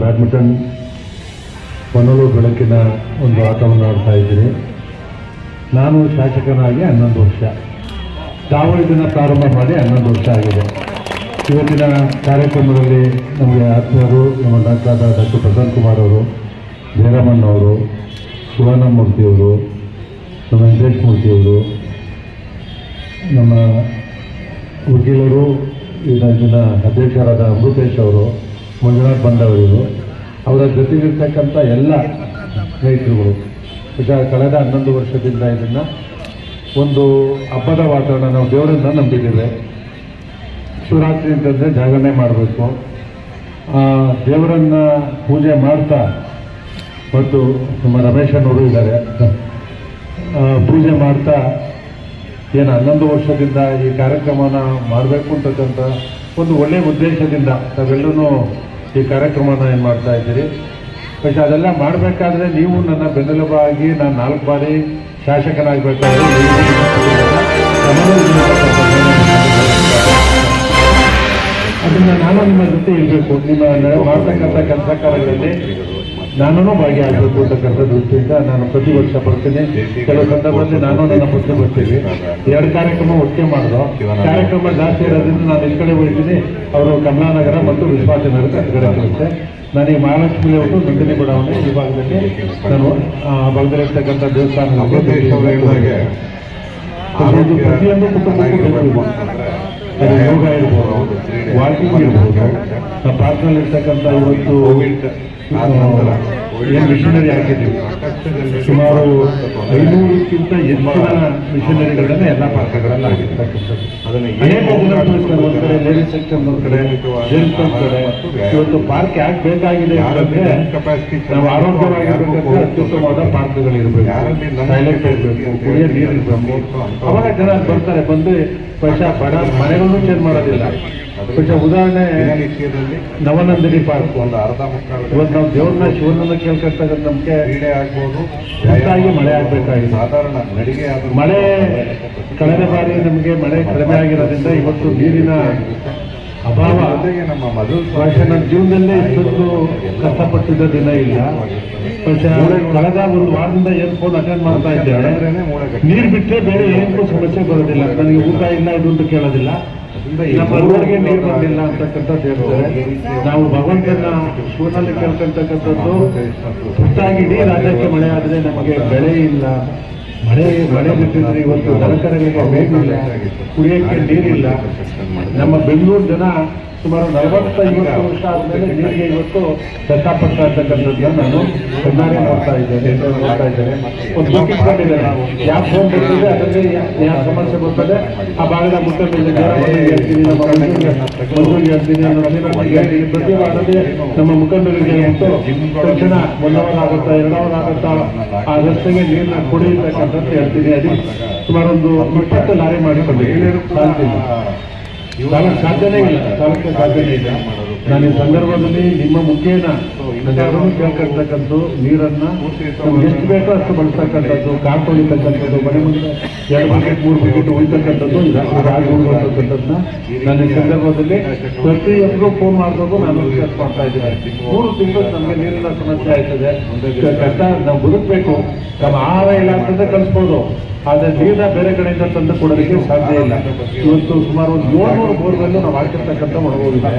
Badminton ಹೊನಲು ಬೆಳಕಿನ ಒಂದು ಆಟವನ್ನು ಆಡ್ತಾ ಇದ್ದೀನಿ. ನಾನು ಶಾಸಕನಾಗಿ ಹನ್ನೊಂದು ವರ್ಷ. ದಾವಣಗೆರೆನ ಪ್ರಾರಂಭ ಮಾಡಿ ಹನ್ನೊಂದು ವರ್ಷ ಆಗಿದೆ. ಇವತ್ತಿನ ಕಾರ್ಯಕ್ರಮದಲ್ಲಿ ನಮಗೆ ಆತ್ಮೀಯರು ನಮ್ಮ ಡಾಕ್ಟರ್ ಡಾಕ್ಟರ್ ಪ್ರಸಾದ್ ಕುಮಾರ್ ಅವರು ಜಯರಾಮನ್ ಅವರು ಶಿವಾನಂದ ಮೂರ್ತಿಯವರು ನಮ್ಮ ವೆಂಕಟೇಶ್ ಮೂರ್ತಿಯವರು ನಮ್ಮ ವಕೀಲರು ಇದನ್ನ ಅಧ್ಯಕ್ಷರಾದ ಅಮೃತೇಶ್ ಅವರು ಮಂಜುನಾಥ್ ಬಂದವರು ಅವರ ಜೊತೆಗಿರ್ತಕ್ಕಂಥ ಎಲ್ಲ ಸ್ನೇಹಿತರುಗಳು. ಈಗ ಕಳೆದ ಹನ್ನೊಂದು ವರ್ಷದಿಂದ ಇದನ್ನು ಒಂದು ಹಬ್ಬದ ವಾತಾವರಣ ನಾವು ದೇವರನ್ನ ನಂಬಿದ್ದೇವೆ. ಶಿವರಾತ್ರಿ ಅಂತಂದರೆ ಜಾಗರಣೆ ಮಾಡಬೇಕು. ದೇವರನ್ನ ಪೂಜೆ ಮಾಡ್ತಾ ಮತ್ತು ನಮ್ಮ ರಮೇಶನವರು ಇದ್ದಾರೆ. ಪೂಜೆ ಮಾಡ್ತಾ ಏನು ಹನ್ನೊಂದು ವರ್ಷದಿಂದ ಈ ಕಾರ್ಯಕ್ರಮನ ಮಾಡಬೇಕು ಅಂತಕ್ಕಂಥ ಒಂದು ಒಳ್ಳೆಯ ಉದ್ದೇಶದಿಂದ ತಾವೆಲ್ಲರೂ ಈ ಕಾರ್ಯಕ್ರಮನ ಏನು ಮಾಡ್ತಾ ಇದ್ದೀರಿ പക്ഷെ ಅದೆಲ್ಲ ಮಾಡಬೇಕಾದ್ರೆ ನೀವು ನನ್ನ ಬೆನ್ನೆಲುಬಾಗಿ ನಾನು ನಾಲ್ಕು ಬಾರಿ ಶಾಸಕನಾಗಬೇಕಾದ್ರೆ ಅದನ್ನು ನಾನು ನಿಮ್ಮ ಜೊತೆ ಇರಬೇಕು ನಿಮ್ಮ ನ- ಮಾಡ್ತಕ್ಕಂಥ ಕೆಲಸ ಕಾರ್ಯಗಳಲ್ಲಿ ನಾನು ಭಾಗಿಯಾಗಬೇಕು ಅಂತಕ್ಕಂಥ ದೃಷ್ಟಿಯಿಂದ ನಾನು ಪ್ರತಿ ವರ್ಷ ಬರ್ತೀನಿ. ಕೆಲವು ಸಂದರ್ಭದಲ್ಲಿ ನಾನು ನನ್ನ ಮುಂದೆ ಬರ್ತೀವಿ. ಎರಡು ಕಾರ್ಯಕ್ರಮ ಒಟ್ಟಿಗೆ ಮಾಡಿದ್ರು. ಕಾರ್ಯಕ್ರಮ ಜಾಸ್ತಿ ಇರೋದ್ರಿಂದ ನಾನು ಈ ಕಡೆ ಹೋಗ್ತೀನಿ. ಅವರು ಕಮಲಾನಗರ ಮತ್ತು ವಿಶ್ವಾಸನಗರ ಕಡೆ ಬರುತ್ತೆ ನಾನು ಈ ಮಹಾಲಕ್ಷ್ಮಿ ಅವರು ನಂದಿನಿ ಬಡಾವಣೆ ಈ ಭಾಗದಲ್ಲಿ ನಾನು ಬಳದಿರತಕ್ಕಂಥ ಭಾಗದಲ್ಲಿರ್ತಕ್ಕಂಥ ದೇವಸ್ಥಾನ ಪ್ರತಿಯೊಂದು ಅದು ಯೋಗ ಇರ್ಬೋದು. ವಾಕಿಂಗ್ ಇರ್ಬೋದು ನಮ್ಮ ಪಾರ್ಕ್ನಲ್ಲಿ ಇರ್ತಕ್ಕಂಥ ಇವತ್ತು ಏನು ಮಿಷನರಿ ಹಾಕಿದ್ದೀವಿ ಸುಮಾರು ಐನೂರಕ್ಕಿಂತ ಹೆಚ್ಚಿನ ಮಿಷನರಿಗಳನ್ನ ಎಲ್ಲ ಪಾರ್ಕ್ಗಳಲ್ಲಿ ಆಗಿರ್ತಕ್ಕಂಥದ್ದು. ಅದನ್ನು ಕಡೆ ಲೇಡೀಸ್ ಸೆಕ್ಷನ್ ಒಂದು ಕಡೆ ಜೆಂಟ್ಸ್ ಒಂದು ಕಡೆ. ಇವತ್ತು ಪಾರ್ಕ್ ಯಾಕೆ ಬೇಕಾಗಿದೆ ಅಂದ್ರೆ ನಾವು ಆರೋಗ್ಯವಾಗಿರ್ಬೇಕಂದ್ರೆ ಅತ್ಯುತ್ತಮವಾದ ಪಾರ್ಕ್ಗಳು ಇರಬೇಕು ನನ್ನ ಇರಬೇಕು ಕುಡಿಯೋ ನೀರು ಇರಬೇಕು ಅವಾಗ ಜನ ಬರ್ತಾರೆ ಬಂದು ಪೈಸಾ ಬಡ ಮನೆಗಳನ್ನು ಚೇಂಜ್ ಮಾಡೋದಿಲ್ಲ. ಪೈಸಾ ಉದಾಹರಣೆ ನವನಂದಿನಿ ಪಾರ್ಕ್. ಒಂದು ಅರ್ಧ ಮುಕ್ಕಾಲು ಇವತ್ತು ನಾವು ದೇವ್ರನ್ನ ಶಿವನನ್ನ ಕೇಳ್ಕೊಳ್ತಕ್ಕಂಥ ನಮ್ಗೆ ಕ್ರೀಡೆ ಆಗ್ಬೋದು. ಹೆಚ್ಚಾಗಿ ಮಳೆ ಆಗ್ಬೇಕಾಗಿದೆ. ಸಾಧಾರಣ ನಡಿಗೆ ಆದ್ರೂ ಮಳೆ ಕಳೆದ ಬಾರಿ ನಮಗೆ ಮಳೆ ಕಡಿಮೆ ಆಗಿರೋದ್ರಿಂದ ಇವತ್ತು ನೀರಿನ ಅಭಾವ ಅದೇ ನಮ್ಮ ಮಧು ಬಹುಶಃ ನನ್ನ ಜೀವನದಲ್ಲೇ ಇಷ್ಟೊಂದು ಕಷ್ಟಪಟ್ಟಿದ್ದ ದಿನ ಇಲ್ಲ. ಬಹುಶಃ ಕಳೆದ ಒಂದು ವಾರದಿಂದ ಏನು ಫೋನ್ ಅಟೆಂಡ್ ಮಾಡ್ತಾ ಇದ್ದೆ ನಡೆದ್ರೇನೆ ನೀರು ಬಿಟ್ಟರೆ ಬೇರೆ ಏನಕ್ಕೂ ಸಮಸ್ಯೆ ಬರೋದಿಲ್ಲ. ನನಗೆ ಊಟ ಇಲ್ಲ ಇದು ಅಂತ ಕೇಳೋದಿಲ್ಲ. ನಮ್ಮ ರೋಡ್ಗೆ ನೀರು ಬಂದಿಲ್ಲ ಅಂತಕ್ಕಂಥದ್ದು ಹೇಳ್ತಾರೆ. ನಾವು ಭಗವಂತನ ಶೂನಲ್ಲಿ ಕೇಳ್ಕೊಂತಕ್ಕಂಥದ್ದು ಹುಟ್ಟಾಗಿ ಇಡೀ ರಾಜ್ಯಕ್ಕೆ ಮಳೆ ಆದರೆ ನಮಗೆ ಬೆಳೆ ಇಲ್ಲ. ಮಳೆ ಮಳೆ ಬಿಟ್ಟಿದ್ರೆ ಇವತ್ತು ದನಕರಗಳಿಗೆ ಇಲ್ಲ ಕುಡಿಯೋಕ್ಕೆ ನೀರಿಲ್ಲ. ನಮ್ಮ ಬೆಂಗಳೂರು ಜನ ಸುಮಾರು ನಲವತ್ತೈವತ್ತು ವರ್ಷ ಆದಮೇಲೆ ನೀರಿಗೆ ಇವತ್ತು ದತ್ತಾಪಡ್ತಾ ಇರ್ತಕ್ಕಂಥದ್ದನ್ನ ನಾನು ಕಣ್ಣಾರೆ ನೋಡ್ತಾ ಇದ್ದೇನೆ ನೋಡ್ತಾ ಇದ್ದೇನೆ ಒಂದು ಬುಕ್ ಇಟ್ಕೊಂಡಿದ್ದೇನೆ ಯಾವ ಫೋನ್ ಬರ್ತಿದೆ? ಅದರಲ್ಲಿ ಯಾವ ಸಮಸ್ಯೆ ಬರ್ತದೆ? ಆ ಭಾಗದ ಮುಖಂಡರಿಗೆ ಮಂಜೂರಿಗೆ ಹೇಳ್ತೀನಿ. ಪ್ರತಿ ವಾರದಲ್ಲಿ ನಮ್ಮ ಮುಖಂಡರಿಗೆ ಮತ್ತು ತಕ್ಷಣ ಒನ್ ಅವರ್ ಆಗುತ್ತಾ ಎರಡವರ ಆಗುತ್ತಾ ಆ ರಸ್ತೆಗೆ ನೀರನ್ನ ಕುಡಿಯತಕ್ಕಂಥದ್ದು ಹೇಳ್ತೀನಿ. ಅದಕ್ಕೆ ಸುಮಾರೊಂದು ಇಪ್ಪತ್ತು ಲಾರಿ ಮಾಡಿಕೊಂಡು ಸಾಲಕ್ಕೆ ಸಾಧ್ಯನೇ ಇಲ್ಲ ಸಾಧ್ಯನೇ ಇಲ್ಲ. ನಾನು ಈ ಸಂದರ್ಭದಲ್ಲಿ ನಿಮ್ಮ ಮುಖೇನ ಎಲ್ಲರೂ ಕೇಳ್ಕೊಳ್ತಕ್ಕಂಥ ನೀರನ್ನ ಎಷ್ಟು ಬೇಕೋ ಅಷ್ಟು ಬಳಸ್ತಕ್ಕಂಥದ್ದು ಕಾಟ್ ಹೊಡಿತಕ್ಕಂಥದ್ದು ಮನೆ ಮುಂದೆ ಎರಡು ಬಕೆಟ್ ಮೂರು ಬಕೆಟ್ ಉಳಿತಕ್ಕಂಥದ್ದು ರಾಗಿ ಉಳಿತಕ್ಕಂಥದ್ದನ್ನ ನಾನು ಈ ಸಂದರ್ಭದಲ್ಲಿ ಪ್ರತಿಯೊಬ್ಬರು ಫೋನ್ ಮಾಡಿದಾಗ ನಾನು ರಿಕ್ವೆಸ್ಟ್ ಮಾಡ್ತಾ ಇದ್ದೀನಿ. ಮೂರು ತಿಂಗಳು ನಮಗೆ ನೀರಿನ ಸಮಸ್ಯೆ ಆಯ್ತದೆ. ಕಷ್ಟ ನಾವು ಬದುಕಬೇಕು. ನಮ್ಮ ಆಹಾರ ಇಲ್ಲ ಅಂತಂದ್ರೆ ಕಳಿಸ್ಬೋದು. ಆದರೆ ನೀರನ್ನ ಬೇರೆ ಕಡೆಯಿಂದ ತಂದು ಕೊಡೋದಕ್ಕೆ ಸಾಧ್ಯ ಇಲ್ಲ. ಇವತ್ತು ಸುಮಾರು ಒಂದು ಏಳ್ನೂರು ಬೋರ್ಗಳನ್ನು ನಾವು ಹಾಕಿರ್ತಕ್ಕಂಥ ಒಣಗೋಗಿದೆ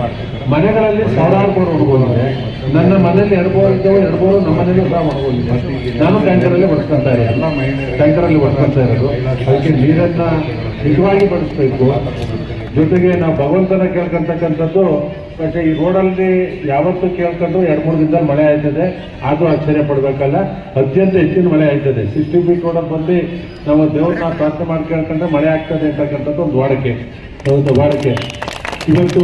ಮನೆಗಳಲ್ಲಿ ಸಾವಿರಾರು ಕೋಟಿ ಹುಡುಗೋಗಿದೆ ನನ್ನ ಮನೆಯಲ್ಲಿ ಎರಡು ಬೋರ್ ಇದ್ದವು, ಎರಡು ಬೋರ್ ನಮ್ಮ ಮನೇಲಿ ಸಹ ಹೋಗಿದೆ ನಾನು ಟ್ಯಾಂಕರಲ್ಲಿ ಬಳಸ್ಕೊಂತ ಇರೋದು. ಟ್ಯಾಂಕರಲ್ಲಿ ಬಳಸ್ಕೊಂತ ಇರೋದು. ಅದಕ್ಕೆ ನೀರನ್ನ ನಿಜವಾಗಿ ಬಡಿಸ್ಬೇಕು ಜೊತೆಗೆ ನಾವು ಭಗವಂತನ ಕೇಳ್ಕೊಂತಕ್ಕಂಥದ್ದು ಮತ್ತೆ ಈ ರೋಡಲ್ಲಿ ಯಾವತ್ತು ಕೇಳ್ಕೊಂಡು ಎರಡು ಮೂರು ದಿನ ಮಳೆ ಆಯ್ತದೆ. ಅದು ಆಶ್ಚರ್ಯ ಪಡಬೇಕಲ್ಲ. ಅತ್ಯಂತ ಹೆಚ್ಚಿನ ಮಳೆ ಆಯ್ತದೆ. ಸಿಕ್ಸ್ಟಿ ಫೀಟ್ ರೋಡಲ್ಲಿ ಬಂದು ನಾವು ದೇವ್ರನ್ನ ಪ್ರಾರ್ಥನೆ ಕೇಳ್ಕೊಂಡ್ರೆ ಮಳೆ ಆಗ್ತದೆ ಅಂತಕ್ಕಂಥದ್ದು ಒಂದು ವಾಡಿಕೆ. ಒಂದು ವಾಡಿಕೆ. ಇವತ್ತು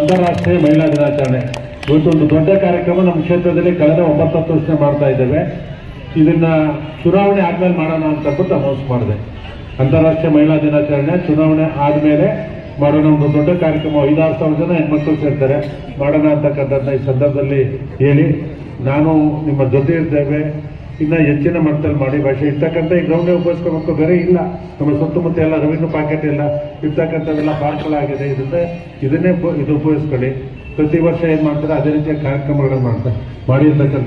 ಅಂತಾರಾಷ್ಟ್ರೀಯ ಮಹಿಳಾ ದಿನಾಚರಣೆ. ಇವತ್ತು ಒಂದು ದೊಡ್ಡ ಕಾರ್ಯಕ್ರಮ ನಮ್ಮ ಕ್ಷೇತ್ರದಲ್ಲಿ ಕಳೆದ ಒಂಬತ್ತು ವರ್ಷ ಮಾಡ್ತಾ ಇದ್ದೇವೆ. ಇದನ್ನ ಚುನಾವಣೆ ಆದ್ಮೇಲೆ ಮಾಡೋಣ ಅಂತ ಅಂದ್ಬಿಟ್ಟು ಅನೌನ್ಸ್ ಮಾಡಿದೆ. ಅಂತಾರಾಷ್ಟ್ರೀಯ ಮಹಿಳಾ ದಿನಾಚರಣೆ ಚುನಾವಣೆ ಆದಮೇಲೆ ಮಾಡೋಣ ಒಂದು ದೊಡ್ಡ ಕಾರ್ಯಕ್ರಮ. ಐದಾರು ಸಾವಿರ ಜನ ಹೆಣ್ಮಕ್ಳು ಸೇರ್ತಾರೆ. ಮಾಡೋಣ ಅಂತಕ್ಕಂಥದ್ದನ್ನ ಈ ಸಂದರ್ಭದಲ್ಲಿ ಹೇಳಿ. ನಾನು ನಿಮ್ಮ ಜೊತೆ ಇರ್ತೇವೆ ಇನ್ನ ಹೆಚ್ಚಿನ ಮಟ್ಟದಲ್ಲಿ ಮಾಡಿ ಭಾಷೆ. ಇರ್ತಕ್ಕಂಥ ಈ ಗ್ರೌಂಡ್ ಉಪಯೋಗಿಸ್ಕೋಬೇಕು. ಬೇರೆ ಇಲ್ಲ. ನಮ್ಮ ಸುತ್ತಮುತ್ತ ಎಲ್ಲ ರೆವಿನ್ಯೂ ಪಾಕೆಟ್ ಇಲ್ಲ ಇರ್ತಕ್ಕಂಥವೆಲ್ಲ ಪಾರ್ಕ್ಗಳಾಗಿದೆ ಇದರಿಂದ ಇದನ್ನೇ ಇದು ಉಪಯೋಗಿಸ್ಕೊಳ್ಳಿ. ಪ್ರತಿ ವರ್ಷ ಏನ್ ಮಾಡ್ತಾರೆ? ಅದೇ ರೀತಿಯ ಕಾರ್ಯಕ್ರಮಗಳನ್ನು ಮಾಡ್ತಾರೆ. ಮಾಡಿರ್ತಕ್ಕಂಥ